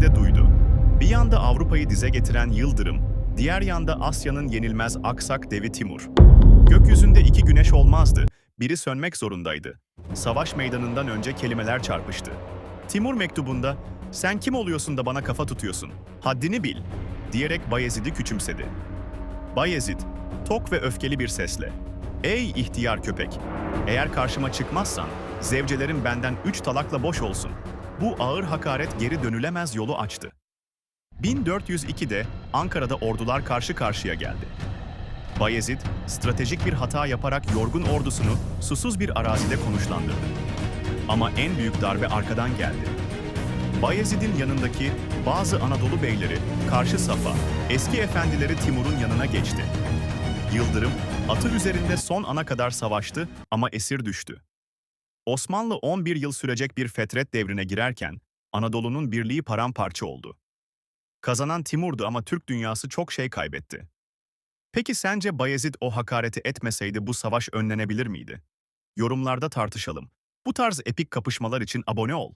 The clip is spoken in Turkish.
ne duydu. Bir yanda Avrupa'yı dize getiren Yıldırım, diğer yanda Asya'nın yenilmez aksak devi Timur. Gökyüzünde iki güneş olmazdı, biri sönmek zorundaydı. Savaş meydanından önce kelimeler çarpıştı. Timur mektubunda, sen kim oluyorsun da bana kafa tutuyorsun, haddini bil, diyerek Bayezid'i küçümsedi. Bayezid, tok ve öfkeli bir sesle, Ey ihtiyar köpek! Eğer karşıma çıkmazsan, zevcelerin benden üç talakla boş olsun. Bu ağır hakaret geri dönülemez yolu açtı. 1402'de Ankara'da ordular karşı karşıya geldi. Bayezid, stratejik bir hata yaparak yorgun ordusunu susuz bir arazide konuşlandırdı. Ama en büyük darbe arkadan geldi. Bayezid'in yanındaki bazı Anadolu beyleri karşı safa, eski efendileri Timur'un yanına geçti. Yıldırım, atı üzerinde son ana kadar savaştı ama esir düştü. Osmanlı 11 yıl sürecek bir fetret devrine girerken, Anadolu'nun birliği paramparça oldu. Kazanan Timur'du ama Türk dünyası çok şey kaybetti. Peki sence Bayezid o hakareti etmeseydi bu savaş önlenebilir miydi? Yorumlarda tartışalım. Bu tarz epik kapışmalar için abone ol.